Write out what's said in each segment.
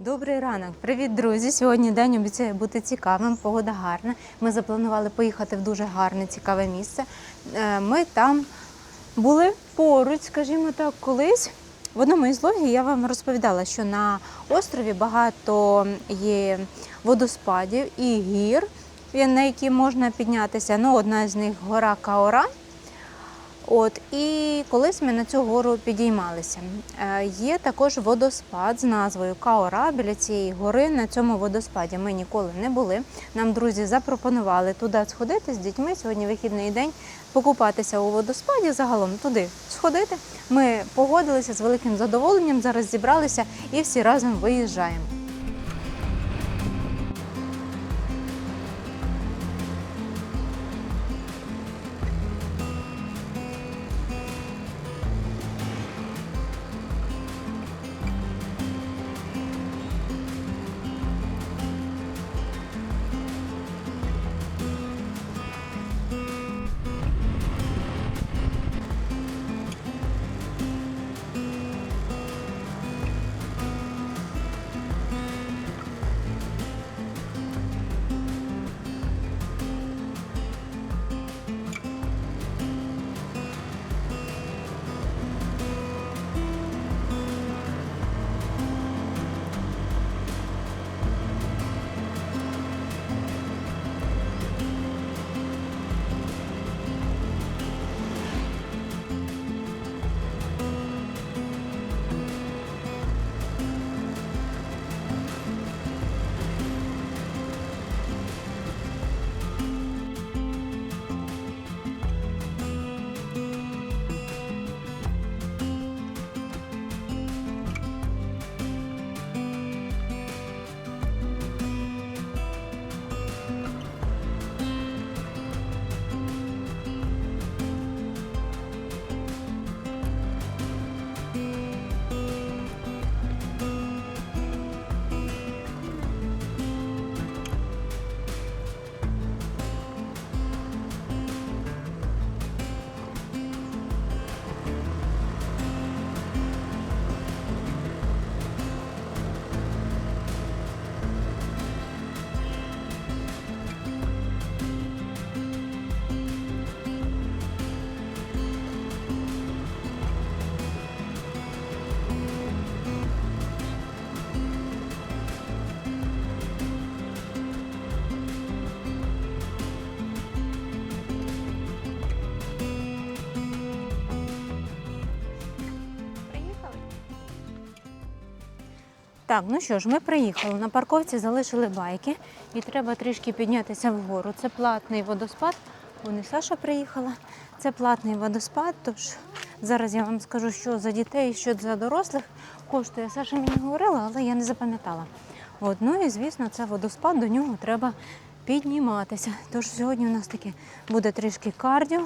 Добрий ранок, привіт, друзі! Сьогодні день обіцяє бути цікавим. Погода гарна. Ми запланували поїхати в дуже гарне, цікаве місце. Е, Ми там були поруч, скажімо так, колись. В одному із влогів я вам розповідала, що на острові багато є водоспадів і гір, на які можна піднятися. Ну, одна з них гора Каора. От і колись ми на цю гору підіймалися. Е, Є також водоспад з назвою Каора біля цієї гори. На цьому водоспаді ми ніколи не були. Нам друзі запропонували туди сходити з дітьми. Сьогодні вихідний день покупатися у водоспаді. Загалом туди сходити. Ми погодилися з великим задоволенням. Зараз зібралися і всі разом виїжджаємо. Так, ну що ж, ми приїхали. На парковці залишили байки і треба трішки піднятися вгору. Це платний водоспад. Вон і Саша приїхала. Це платний водоспад. Тож зараз я вам скажу, що за дітей, що за дорослих коштує. Саша мені говорила, але я не запам'ятала. От, ну і звісно, це водоспад, до нього треба підніматися. Тож сьогодні у нас таке буде трішки кардіо.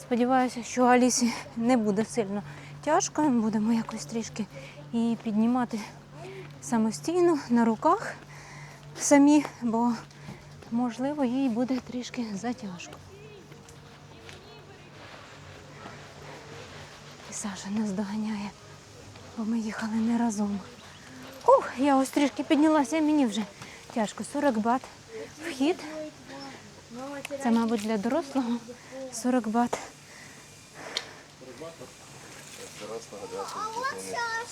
Сподіваюся, що Алісі не буде сильно тяжко. Будемо якось трішки її піднімати самостійно на руках самі, бо можливо їй буде трішки затяжко. І Саша нас доганяє, бо ми їхали не разом. Ух, я ось трішки піднялася, і мені вже тяжко. 40 бат вхід. Це, мабуть, для дорослого 40 бат.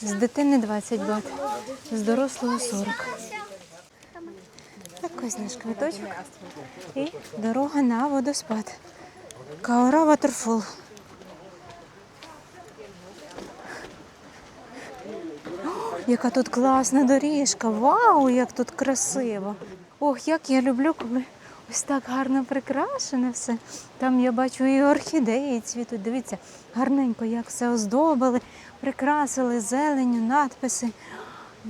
З дитини 20 бат, з дорослого 40. Так ось наш квиточок. І дорога на водоспад. Каора Ватерфол. Яка тут класна доріжка! Вау, як тут красиво! Ох, як я люблю, коли ось так гарно прикрашене все. Там я бачу і орхідеї цвітуть. Дивіться, гарненько, як все оздобили, прикрасили зеленю, надписи,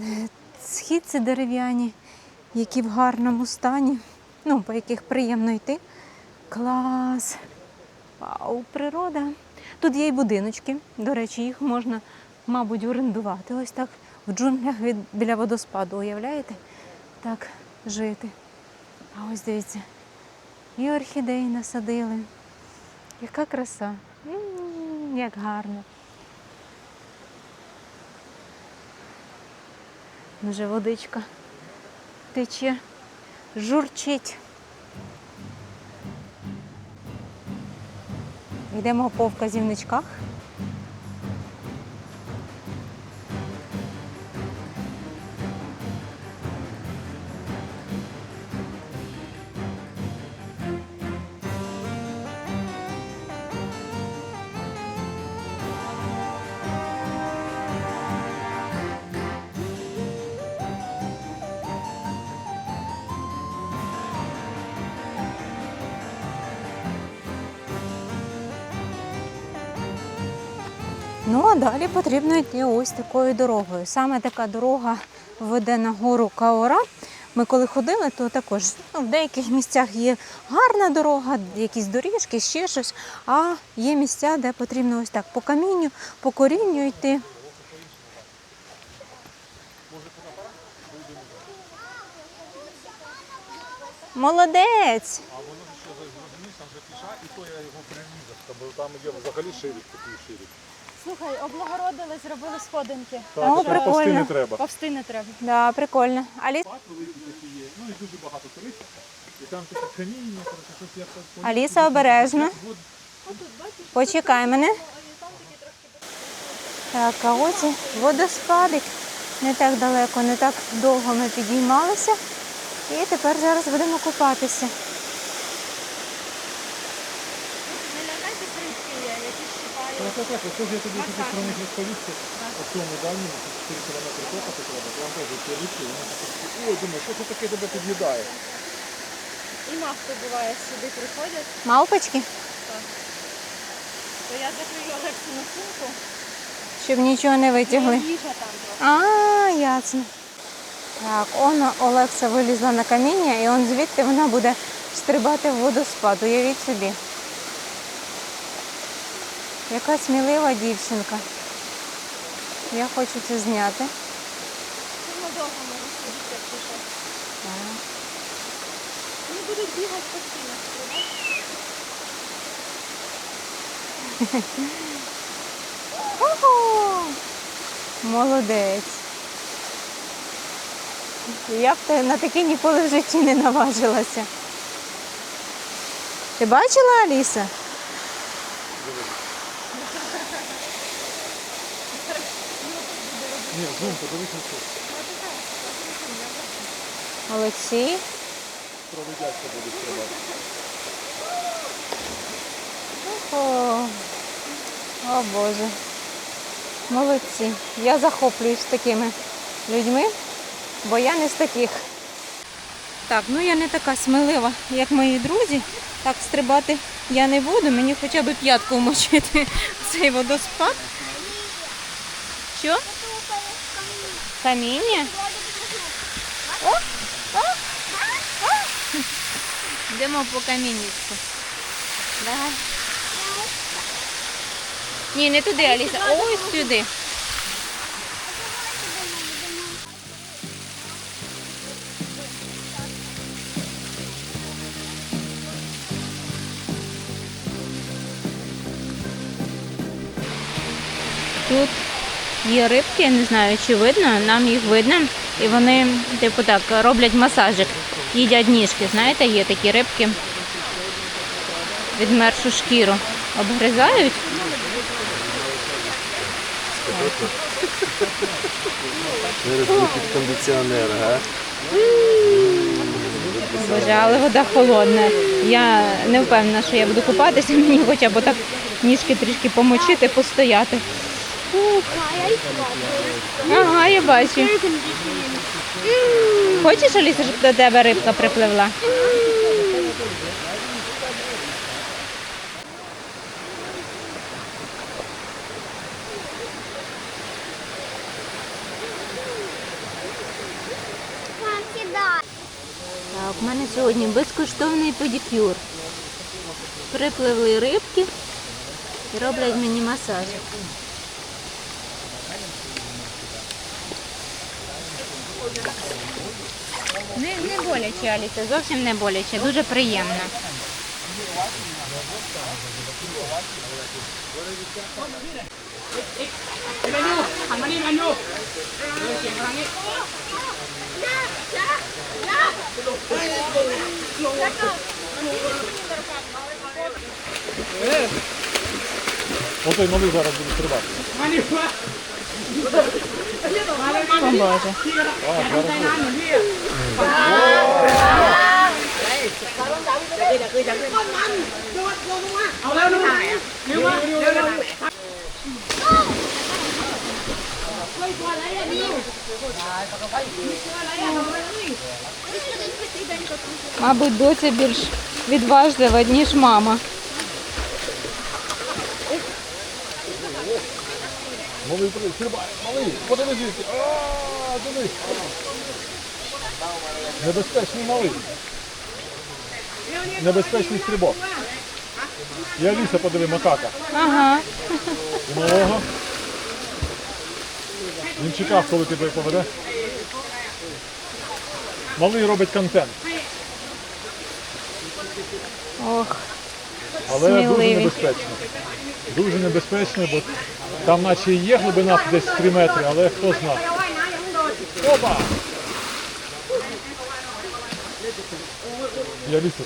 Е, східці дерев'яні, які в гарному стані, ну, по яких приємно йти. Клас! Вау, природа. Тут є й будиночки. До речі, їх можна, мабуть, орендувати. Ось так в джунглях від, біля водоспаду, уявляєте? Так жити. А ось дивіться, і орхідеї насадили. Яка краса. М, Як гарно. Вже водичка тече, журчить. Йдемо по вказівничках. Далі потрібно йти ось такою дорогою. Саме така дорога веде на гору Каора. Ми коли ходили, то також ну, в деяких місцях є гарна дорога, якісь доріжки, ще щось. А є місця, де потрібно ось так по камінню, по корінню йти. Молодець! А воно ще розумієш, там вже піша, і то я його перерізав, бо там є взагалі ширик такий ширик. Слухай, облагородили, зробили сходинки. Так, О, що повсти не треба. Повсти не треба. Да, прикольно. Аліс... Пак великі такі є, ну і дуже багато туристів. І там таке каміння, коротше, щось я так Аліса, обережно. Почекай мене. Так, а ось і водоспадик. Не так далеко, не так довго ми підіймалися. І тепер зараз будемо купатися. Не лякайтесь рибки є, які щипають. Так, так, так, ось я тобі хотів про них розповісти. У цьому дальньому, 4 кілометри копати треба, там теж ці річки, вони такі, ой, думаю, що це таке тебе під'їдає? І мавки буває сюди приходять, Мавпочки, то я закрию Олексі на сумку. щоб нічого не витягли. Їжа там трохи. А, ясно. Так, он Олекса вилізла на каміння, і он звідти вона буде стрибати в водоспад. Уявіть собі. Яка смілива дівчинка. Я хочу це зняти. Довго може сидіти, як пішов. Вони будуть бігати постійно. стрибати. Ого! Молодець. Я б те- на таке ніколи в житті не наважилася. Ти бачила Аліса? Ні, зум, подивись на це. Олексій. Проведяться буде стрибати. О, о Боже. Молодці. Я захоплююсь такими людьми, бо я не з таких. Так, ну я не така смілива, як мої друзі. Так стрибати я не буду, мені хоча б п'ятку вмочити в цей водоспад. Що? Каміння? О, о, о. Йдемо по камінничку. Давай. Ні, не туди, Аліса. Ось сюди. Тут є рибки, я не знаю, чи видно, нам їх видно. І вони, типу так, роблять масажик, їдять ніжки. Знаєте, є такі рибки. Відмершу шкіру. Обгризають. Кондиціонер? Боже, але вода холодна. Я не впевнена, що я буду купатися, мені хоча б так ніжки трішки помочити, постояти. Ага, я бачу. Хочеш, Аліса, щоб до тебе рибка припливла? Так, у мене сьогодні безкоштовний педикюр. Припливли рибки і роблять мені масаж. Не, не боляче, Аліса, зовсім не боляче, дуже приємно. Отой малий зараз буде стрибати. О Боже. Мабуть, доця більш відважлива, ніж мама. Малий при- стрибай, малий, подивись звідси. А, дивись. Небезпечний малий. Небезпечний стрибок. І Аліса, подиви, макака. Ага. Много. Він чекав, коли тебе поведе. Малий робить контент, Ох. але дуже Сміливий. небезпечно. Дуже небезпечно, бо там наче і є глибина десь 3 метри, але хто знає. Опа! Я лісу.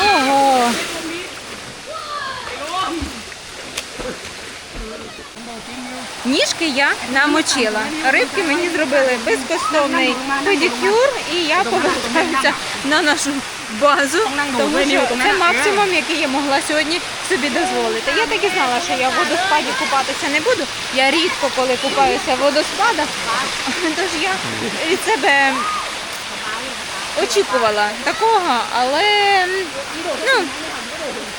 Ого. Ніжки я намочила. Рибки мені зробили безкоштовний педикюр, і я повертаюся на нашу базу, тому що це максимум, який я могла сьогодні собі дозволити. Я так і знала, що я в водоспаді купатися не буду. Я рідко коли купаюся в водоспадах, тож я від себе очікувала такого, але ну,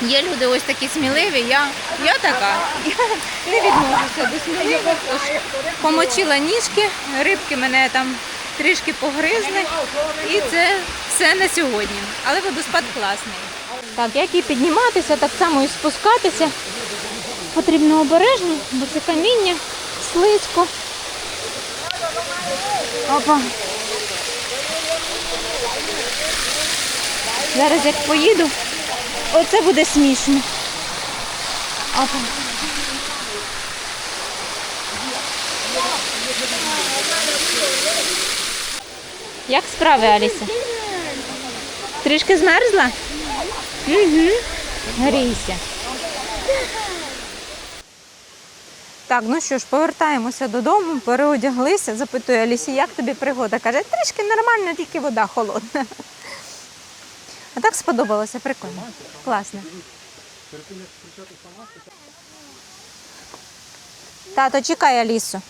є люди ось такі сміливі. Я, я така. Я не відношуся до сміливих. Помочила ніжки, рибки мене там трішки погризли. І це все на сьогодні. Але водоспад класний. Так, як і підніматися, так само і спускатися. Потрібно обережно, бо це каміння, слизько. Опа. Зараз як поїду, оце буде смішно. Опа. Як справи, Аліса? Трішки змерзла? Угу. Грійся. Так, ну що ж, повертаємося додому, переодяглися, запитує Алісі, як тобі пригода? Каже, трішки нормально, тільки вода холодна. А так сподобалося, прикольно. Класно. Тато, чекай Алісу.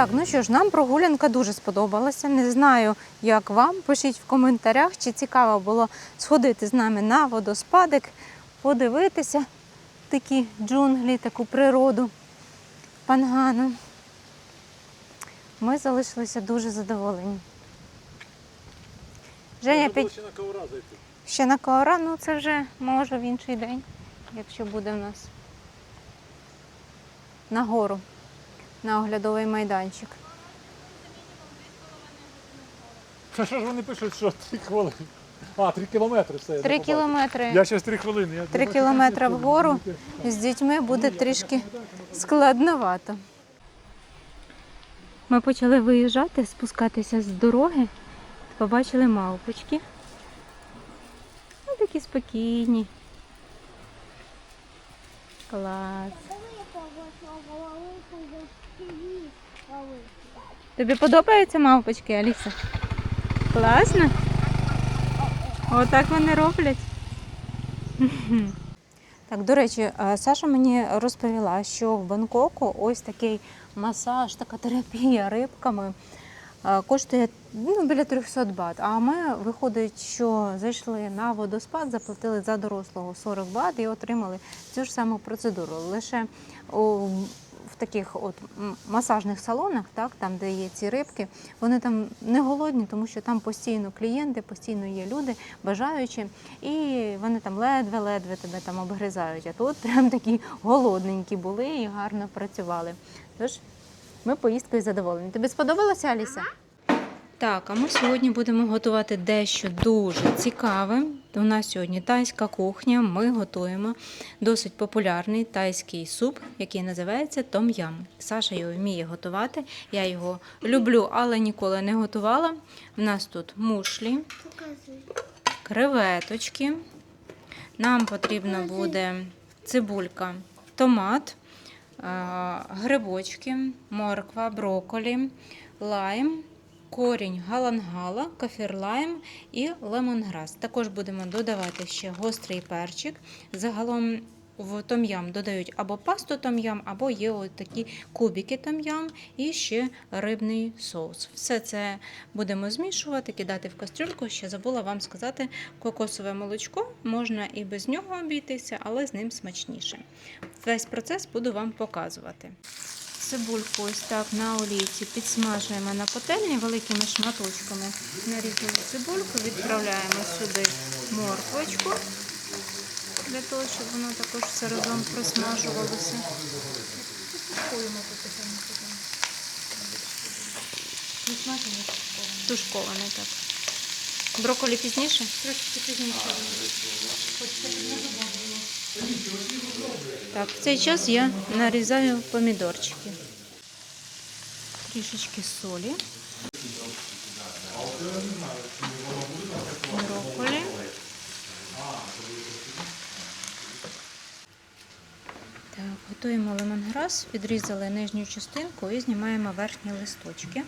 Так, ну що ж, нам прогулянка дуже сподобалася. Не знаю, як вам. Пишіть в коментарях, чи цікаво було сходити з нами на водоспадик, подивитися такі джунглі, таку природу пангану. Ми залишилися дуже задоволені. Женя, під... ще на ковра зайти. ще на кора, ну це вже може в інший день, якщо буде в нас на гору, на оглядовий майданчик. Та що ж вони пишуть, що 3 хвилини? А, 3 кілометри все. я не Три побачив. кілометри. Я ще 3 хвилини. Я Три кілометри вгору з дітьми буде трішки складновато. Ми почали виїжджати, спускатися з дороги. Побачили мавпочки. Ну, такі спокійні. Клас. Тобі подобаються мавпочки, Аліса? Класно? Отак вони роблять. Так, до речі, е, Саша мені розповіла, що в Бангкоку ось такий масаж, така терапія рибками е, коштує ну, біля 300 бат. А ми виходить, що зайшли на водоспад, заплатили за дорослого 40 бат і отримали цю ж саму процедуру. Лише таких от масажних салонах, так, там, де є ці рибки, вони там не голодні, тому що там постійно клієнти, постійно є люди, бажаючі, і вони там ледве-ледве тебе там обгризають. А тут прям такі голодненькі були і гарно працювали. Тож ми поїздкою задоволені. Тобі сподобалося, Аліса? Так, а ми сьогодні будемо готувати дещо дуже цікаве. У нас сьогодні тайська кухня. Ми готуємо досить популярний тайський суп, який називається том-ям. Саша його вміє готувати. Я його люблю, але ніколи не готувала. У нас тут мушлі, креветочки. Нам потрібно буде цибулька, томат, грибочки, морква, брокколі, лайм, корінь галангала, кафір лайм і лемонграс. Також будемо додавати ще гострий перчик. Загалом в том'ям додають або пасту том'ям, або є такі кубики том'ям і ще рибний соус. Все це будемо змішувати, кидати в кастрюльку. Ще забула вам сказати, кокосове молочко можна і без нього обійтися, але з ним смачніше. Весь процес буду вам показувати. Цибульку ось так на олійці підсмажуємо на пательні великими шматочками. Нарізали цибульку, відправляємо сюди морквочку, для того, щоб воно також все разом просмажувалося. Тушкований так. Брокколі пізніше? Трошки пізніше. Так, в цей час я нарізаю помідорчики. Трішечки солі. Брокколі. Так, готуємо лемонграс, відрізали нижню частинку і знімаємо верхні листочки.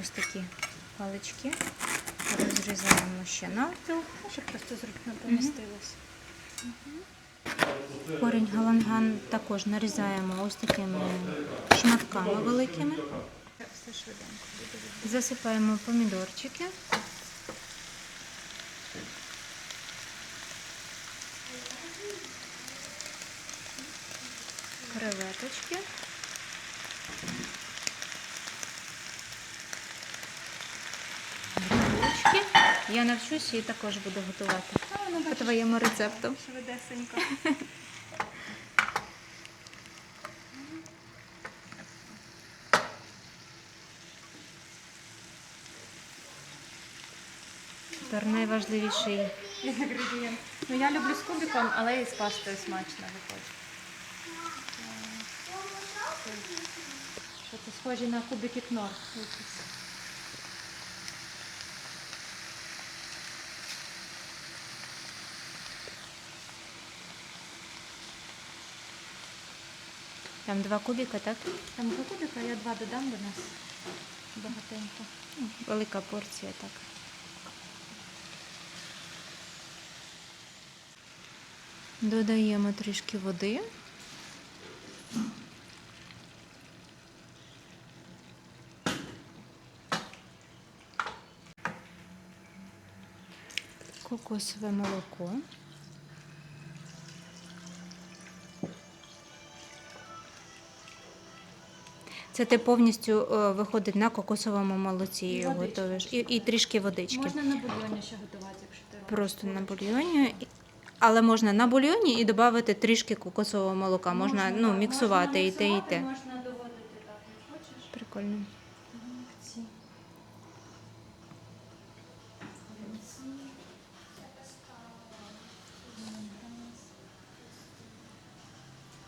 Ось такі палички. Розрізаємо ще навпіл. Щоб просто зручно помістилось. Корінь галанган також нарізаємо ось такими шматками великими. Засипаємо помідорчики. Креветочки. Грибочки. Я навчусь і також буду готувати по твоєму рецепту. Швидесенько. Тепер найважливіший Інгредієнт. Ну я люблю з кубиком, але і з пастою смачно виходить. Що це схожі на кубики кнор. Там два кубика, так? Там два кубика, я два додам до нас. Багатенько. Ну, Велика порція, так. Додаємо трішки води. Кокосове молоко. Це ти повністю е, виходить на кокосовому молоці І готуєш. І, і трішки водички. Можна на бульйоні ще готувати, якщо ти робиш. Просто на бульйоні. Але можна на бульйоні і додати трішки кокосового молока. Можна, ну, міксувати можна і те, і те. Можна доводити так, як хочеш. Прикольно.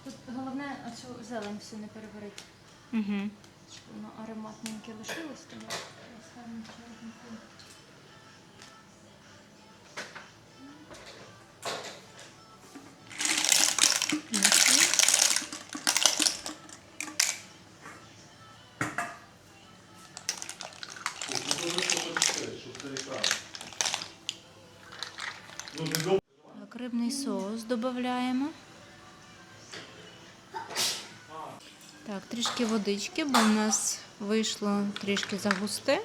Тут головне оцю зелень всю не переварити, Угу. щоб воно ароматненьке лишилось, тому чорненько. Так, рибний соус додаємо. трішки водички, бо в нас вийшло трішки загусте.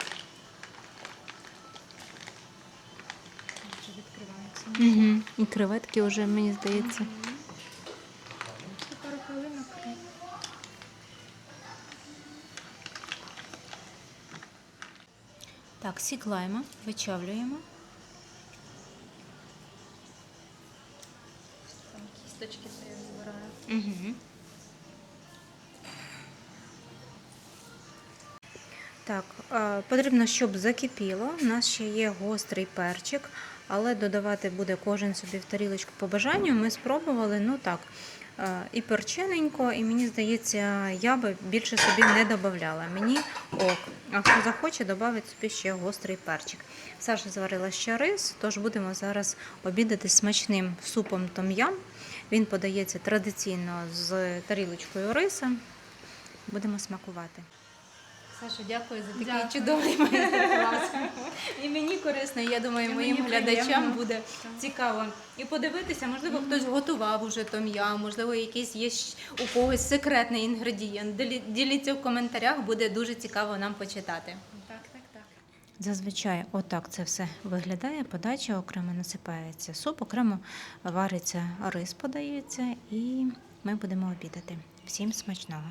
Угу. І креветки вже, мені здається. Пару хвилинок. Так, сіклаємо, вичавлюємо. Там кісточки збираю. Угу. Потрібно, щоб закипіло. У нас ще є гострий перчик, але додавати буде кожен собі в тарілочку по бажанню. Ми спробували, ну так, е, і перчиненько, і мені здається, я би більше собі не додавала. Мені ок. А хто захоче, додавить собі ще гострий перчик. Саша зварила ще рис, тож будемо зараз обідати смачним супом том-ям. Він подається традиційно з тарілочкою риса. Будемо смакувати. Саша, дякую за такий Дякую. чудовий майстер-клас. І мені корисно, і я думаю, І моїм глядачам приємно. буде цікаво. І подивитися, можливо, хтось готував уже том'я, можливо, якийсь є у когось секретний інгредієнт. Діліться в коментарях, буде дуже цікаво нам почитати. Так, так, так. Зазвичай отак це все виглядає. Подача окремо насипається суп, окремо вариться рис, подається, і ми будемо обідати. Всім смачного.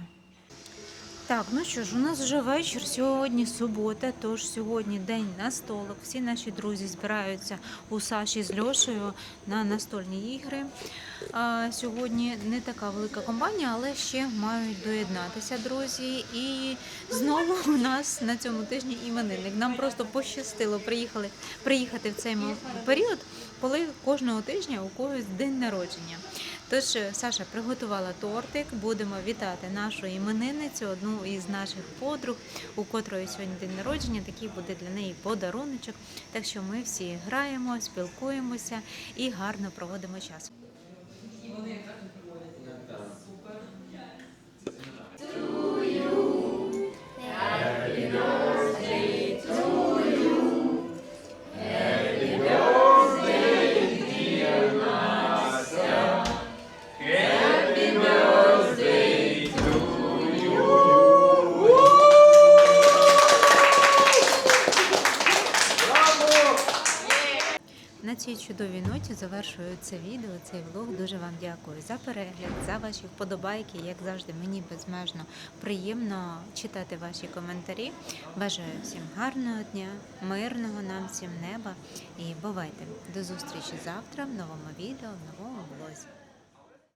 Так, ну що ж, у нас вже вечір. Сьогодні субота, тож сьогодні день на столик. Всі наші друзі збираються у Саші з Льошею на настольні ігри. А, сьогодні не така велика компанія, але ще мають доєднатися друзі. І знову у нас на цьому тижні іменинник. Нам просто пощастило приїхали, приїхати в цей період, коли кожного тижня у когось день народження. Тож е, Саша приготувала тортик. Будемо вітати нашу іменинницю, одну із наших подруг, у котрої сьогодні день народження. Такий буде для неї подаруночок. Так що ми всі граємо, спілкуємося і гарно проводимо час. Завершую це відео, цей влог. Дуже вам дякую за перегляд, за ваші вподобайки. Як завжди, мені безмежно приємно читати ваші коментарі. Бажаю всім гарного дня, мирного нам всім неба і бувайте. До зустрічі завтра в новому відео, в новому.